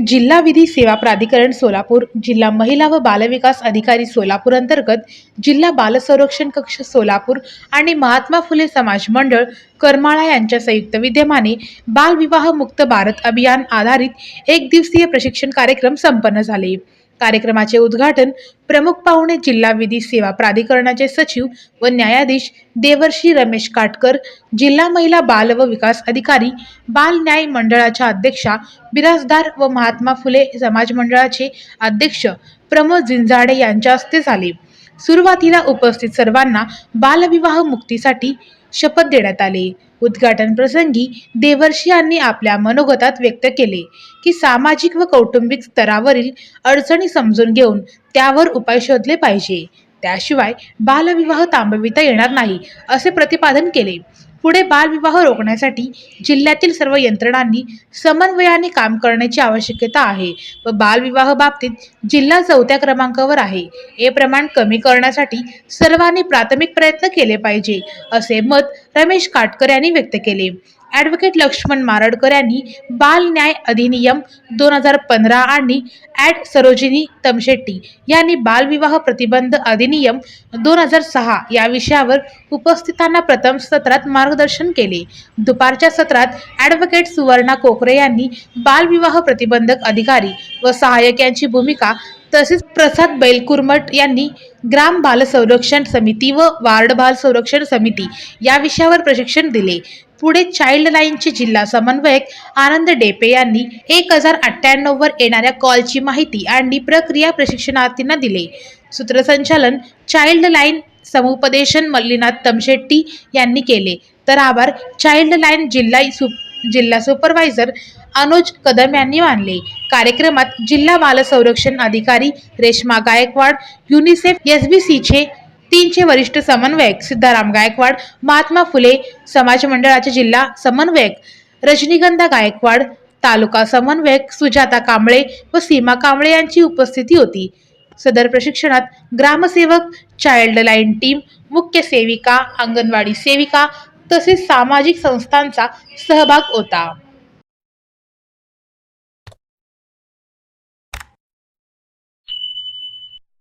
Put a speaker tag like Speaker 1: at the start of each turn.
Speaker 1: जिल्हा विधी सेवा प्राधिकरण सोलापूर जिल्हा महिला व बालविकास अधिकारी सोलापूर अंतर्गत जिल्हा बाल संरक्षण कक्ष सोलापूर आणि महात्मा फुले समाज मंडळ करमाळा यांच्या संयुक्त विद्यमाने बालविवाह मुक्त भारत अभियान आधारित एक दिवसीय प्रशिक्षण कार्यक्रम संपन्न झाले. कार्यक्रमाचे उद्घाटन प्रमुख पाहुणे जिल्हा विधी सेवा प्राधिकरणाचे सचिव व न्यायाधीश देवर्षी रमेश काटकर जिल्हा महिला बाल व विकास अधिकारी बाल न्याय मंडळाच्या अध्यक्षा बिराजदार व महात्मा फुले समाज मंडळाचे अध्यक्ष प्रमोद झिंझाडे यांच्या हस्ते झाले. सुरुवातीला उपस्थित सर्वांना बालविवाह मुक्तीसाठी शपथ देण्यात आले. उद्घाटन प्रसंगी देवर्षी यांनी आपल्या मनोगतात व्यक्त केले की सामाजिक व कौटुंबिक स्तरावरील अडचणी समजून घेऊन त्यावर उपाय शोधले पाहिजे. त्याशिवाय बालविवाह थांबविता येणार नाही असे प्रतिपादन केले. पुढे बालविवाह रोखण्यासाठी जिल्ह्यातील सर्व यंत्रणांनी समन्वयाने काम करण्याची आवश्यकता आहे व बालविवाह बाबतीत जिल्हा चौथ्या क्रमांकावर आहे. हे प्रमाण कमी करण्यासाठी सर्वांनी प्राथमिक प्रयत्न केले पाहिजे असे मत रमेश काटकर यांनी व्यक्त केले. ॲडव्होकेट लक्ष्मण मारडकर यांनी बाल न्याय अधिनियम दोन हजार पंधरा आणि ॲड सरोजिनी तमशेट्टी यांनी बालविवाह प्रतिबंध अधिनियम दोन हजार सहा या विषयावर उपस्थितांना प्रथम सत्रात मार्गदर्शन केले. दुपारच्या सत्रात ॲडव्होकेट सुवर्णा कोकरे यांनी बालविवाह प्रतिबंधक अधिकारी व सहाय्यक यांची भूमिका तसेच प्रसाद बैलकुर्मट यांनी ग्राम बाल संरक्षण समिती व वार्ड बाल संरक्षण समिती या विषयावर प्रशिक्षण दिले. पुढे चाइल्ड लाईनचे जिल्हा समन्वयक आनंद डेपे यांनी एक हजार अठ्ठ्याण्णववर येणाऱ्या कॉलची माहिती आणि प्रक्रिया प्रशिक्षणार्थींना दिले. सूत्रसंचालन चाइल्ड लाईन समुपदेशन मल्लीनाथ तमशेट्टी यांनी केले. तर आभार. चाइल्ड लाईन जिल्हा सु जिल्हा सुपरवायझर अनुज कदम यांनी मानले. कार्यक्रमात जिल्हा बाल संरक्षण अधिकारी रेश्मा गायकवाड युनिसेफ एसबीसीचे बी सीचे तीनचे वरिष्ठ समन्वयक सिद्धाराम गायकवाड महात्मा फुले समाज मंडळाचे जिल्हा समन्वयक रजनीगंधा गायकवाड तालुका समन्वयक सुजाता कांबळे व सीमा कांबळे यांची उपस्थिती होती. सदर प्रशिक्षणात ग्रामसेवक चाइल्ड लाईन टीम मुख्य सेविका अंगणवाडी सेविका तसेच सामाजिक संस्थांचा सहभाग होता.